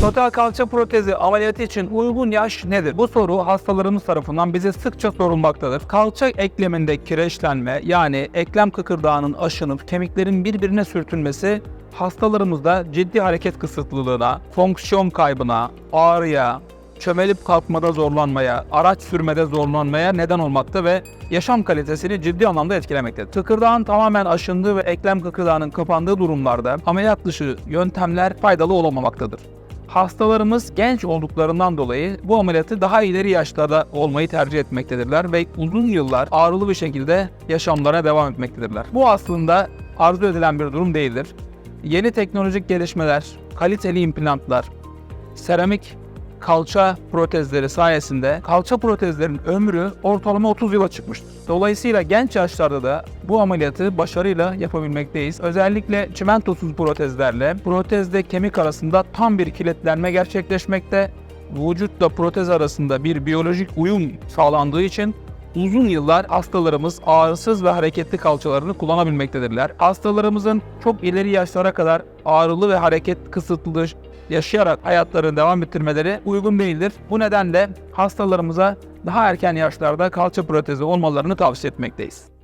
Total kalça protezi ameliyatı için uygun yaş nedir? Bu soru hastalarımız tarafından bize sıkça sorulmaktadır. Kalça ekleminde kireçlenme yani eklem kıkırdağının aşınıp kemiklerin birbirine sürtünmesi hastalarımızda ciddi hareket kısıtlılığına, fonksiyon kaybına, ağrıya, çömelip kalkmada zorlanmaya, araç sürmede zorlanmaya neden olmakta ve yaşam kalitesini ciddi anlamda etkilemektedir. Kıkırdağın tamamen aşındığı ve eklem kıkırdağının kapandığı durumlarda ameliyat dışı yöntemler faydalı olamamaktadır. Hastalarımız genç olduklarından dolayı bu ameliyatı daha ileri yaşlarda olmayı tercih etmektedirler ve uzun yıllar ağrılı bir şekilde yaşamlarına devam etmektedirler. Bu aslında arzu edilen bir durum değildir. Yeni teknolojik gelişmeler, kaliteli implantlar, seramik kalça protezleri sayesinde kalça protezlerin ömrü ortalama 30 yıla çıkmıştır. Dolayısıyla genç yaşlarda da bu ameliyatı başarıyla yapabilmekteyiz. Özellikle çimentosuz protezlerle protezle kemik arasında tam bir kilitlenme gerçekleşmekte. Vücutla protez arasında bir biyolojik uyum sağlandığı için uzun yıllar hastalarımız ağrısız ve hareketli kalçalarını kullanabilmektedirler. Hastalarımızın çok ileri yaşlara kadar ağrılı ve hareket kısıtlı yaşayarak hayatlarını devam ettirmeleri uygun değildir. Bu nedenle hastalarımıza daha erken yaşlarda kalça protezi olmalarını tavsiye etmekteyiz.